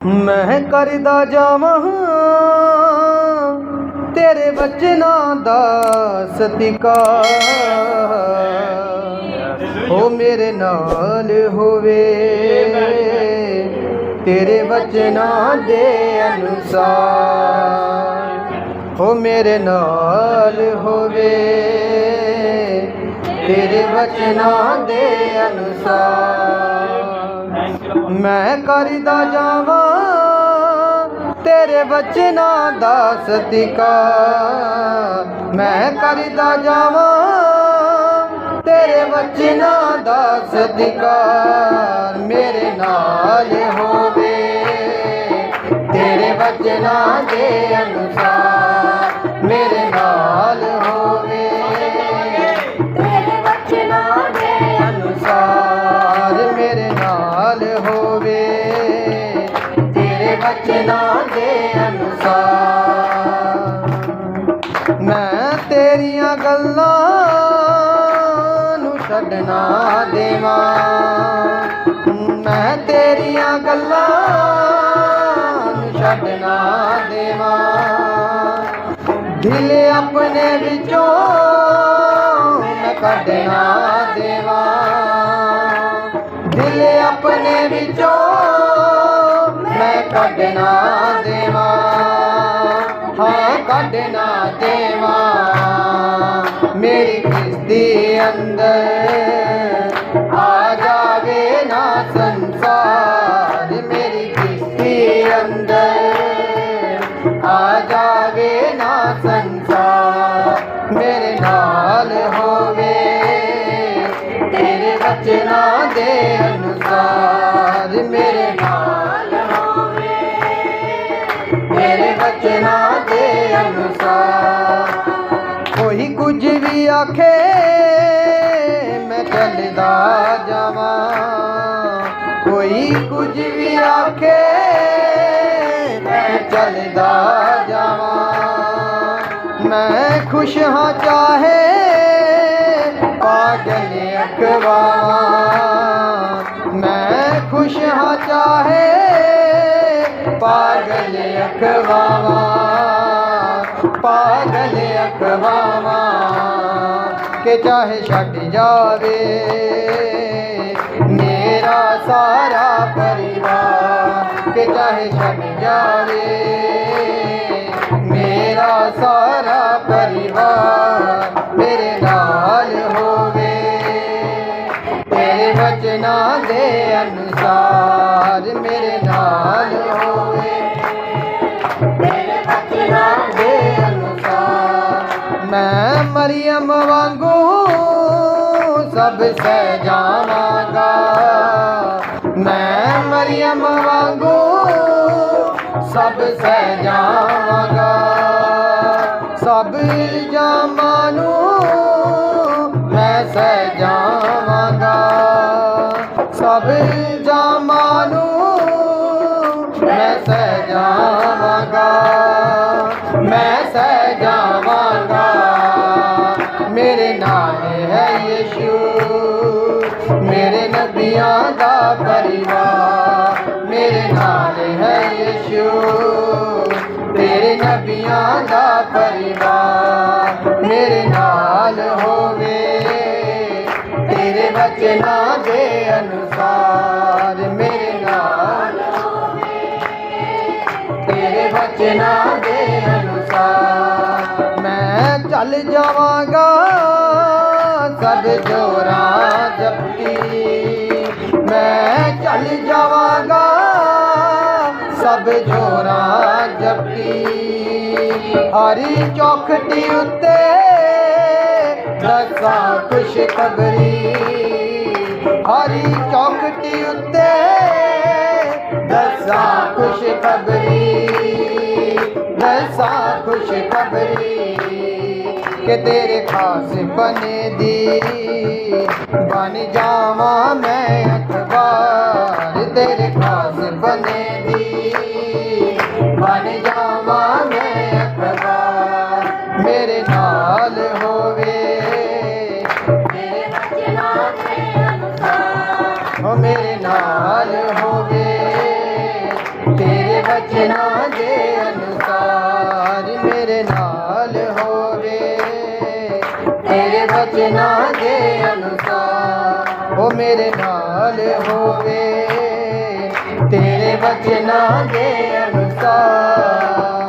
ਮੈਂ ਕਰਦਾ ਜਾਵਾਂ। ਤੇਰੇ ਬਚਨਾਂ ਦਾ ਸਤਿਕਾਰ ਹੋ ਮੇਰੇ ਨਾਲ ਹੋਵੇ। ਤੇਰੇ ਬਚਨਾਂ ਦੇ ਅਨੁਸਾਰ ਹੋ ਮੇਰੇ ਨਾਲ ਹੋਵੇ। ਤੇਰੇ ਬਚਨਾਂ ਦੇ ਅਨੁਸਾਰ ਮੈਂ ਕਰਦਾ ਜਾਵਾਂ, ਤੇਰੇ ਬਚਨਾਂ ਦਾ ਸਤਿਕਾਰ ਮੈਂ ਕਰਦਾ ਜਾਵਾਂ, ਤੇਰੇ ਬਚਨਾਂ ਦਾ ਸਤਿਕਾਰ ਮੇਰੇ ਨਾਲ ਹੋਵੇ, ਤੇਰੇ ਬਚਨਾਂ ਦੇ ਅਨੁਸਾਰ। ਬਚਨਾਂ ਦੇ ਅਨੁਸਾਰ ਮੈਂ ਤੇਰੀਆਂ ਗੱਲਾਂ ਨੂੰ ਛੱਡਣਾ ਦੇਵਾਂ। ਮੈਂ ਤੇਰੀਆਂ ਗੱਲਾਂ ਨੂੰ ਛੱਡਣਾ ਦੇਵਾਂ। ਦਿਲ ਆਪਣੇ ਵਿੱਚੋਂ ਮੈਂ ਕੱਢਣਾ ਦੇਵਾਂ। ਦਿਲ ਆਪਣੇ ਵਿੱਚੋਂ ਮੈਂ ਕੱਢਣਾ ਦੇਵਾਂ। ਹਾਂ ਕੱਢਣਾ ਦੇਵਾਂ। ਮੇਰੀ ਕਿਸ਼ਤੀ ਅੰਦਰ ਆ ਜਾਵੇ ਨਾ ਸੰਸਾਰ। ਮੇਰੀ ਕਿਸ਼ਤੀ ਅੰਦਰ ਆ ਜਾਵੇ ਨਾ ਸੰਸਾਰ। ਮੇਰੇ ਨਾਲ ਹੋਵੇ, ਤੇਰੇ ਬਚਨਾਂ ਦੇ ਬਚਨਾਂ ਦੇ ਅਨੁਸਾਰ। ਕੋਈ ਕੁਝ ਵੀ ਆਖੇ, ਮੈਂ ਚੱਲਦਾ ਜਾਵਾਂ। ਕੋਈ ਕੁਝ ਵੀ ਆਖੇ, ਮੈਂ ਚੱਲਦਾ ਜਾਵਾਂ। ਮੈਂ ਖੁਸ਼ ਹਾਂ ਚਾਹੇ ਪਾਗਲ ਅਖਵਾਵਾਂ। ਮੈਂ ਖੁਸ਼ ਹਾਂ ਚਾਹੇ ਪਾਗਲ ਅਖਵਾਵਾਂ ਪਾਗਲ ਅਖਵਾਵਾਂ ਕਿ ਚਾਹੇ ਛੱਡ ਜਾਵੇ, ਮੇਰਾ ਸਾਰਾ ਪਰਿਵਾਰ, ਕਿ ਚਾਹੇ ਛੱਡ ਜਾਵੇ, ਮੇਰਾ ਸਾਰਾ ਪਰਿਵਾਰ। ਜਾਵਾਂਗਾ। ਮੈਂ ਮਰੀਮ ਵਾਂਗੂ ਸਭ ਸਹਿ ਜਾਵਾਂਗਾ। ਸਭ ਇਲਜ਼ਾਮਾਂ ਨੂੰ ਮੈਂ ਸਹਿ ਜਾਵਾਂਗਾ। ਸਭ ਇਲਜ਼ਾਮਾਂ ਨੂੰ ਮੈਂ ਸਹਿ ਜਾਵਾਂਗਾ। ਮੈਂ ਸਹਿ ਜਾ ਮੇਰੇ ਨਬੀਆਂ ਦਾ ਪਰਿਵਾਰ, ਮੇਰੇ ਨਾਲ ਹੈ ਯਿਸੂ। ਤੇਰੇ ਨਬੀਆਂ ਦਾ ਪਰਿਵਾਰ, ਮੇਰੇ ਨਾਲ ਹੋਵੇ। ਤੇਰੇ ਬਚਨਾਂ ਦੇ ਅਨੁਸਾਰ ਮੇਰੇ ਨਾਲ ਤੇਰੇ ਬਚਨਾਂ ਦੇ ਅਨੁਸਾਰ ਮੈਂ ਚੱਲ ਜਾਵਾਂਗਾ ਸਭ ਜੋਰਾਂ ਜੋਰਾਂ ਜਪਤੀ ਹਰੀ ਚੌਖਟੀ ਉੱਤੇ ਦੱਸਾਂ ਖੁਸ਼ ਖਬਰੀ ਹਰੀ ਚੌਖਟੀ ਉੱਤੇ ਦੱਸਾਂ ਖੁਸ਼ ਖਬਰੀ ਦੱਸਾਂ ਖੁਸ਼ ਖਬਰੀ ਕਿ ਤੇਰੇ ਖਾਸ ਬਨੇ ਦੀ। ਬਨ ਜਾਵਾਂ ਮੈਂ ਅਖਬਾਰ ਮੇਰੇ ਨਾਲ ਹੋਵੇ। ਤੇਰੇ ਬਚਨਾਂ ਦੇ ਹੋ ਮੇਰੇ ਨਾਲ ਹੋਵੇ। ਤੇ ਬਚਨਾਂ ਦੇ ਅਨੁਸਾਰ ਮੇਰੇ ਨਾਲ ਹੋਵੇ। ਤੇਰੇ ਬਚਨਾਂ ਦੇ ਅਨੁਸਾਰ ਉਹ ਮੇਰੇ ਨਾਲ ਹੋਵੇ। ਤੇਰੇ ਬਚਨਾਂ ਦੇ ਅਨੁਸਾਰ।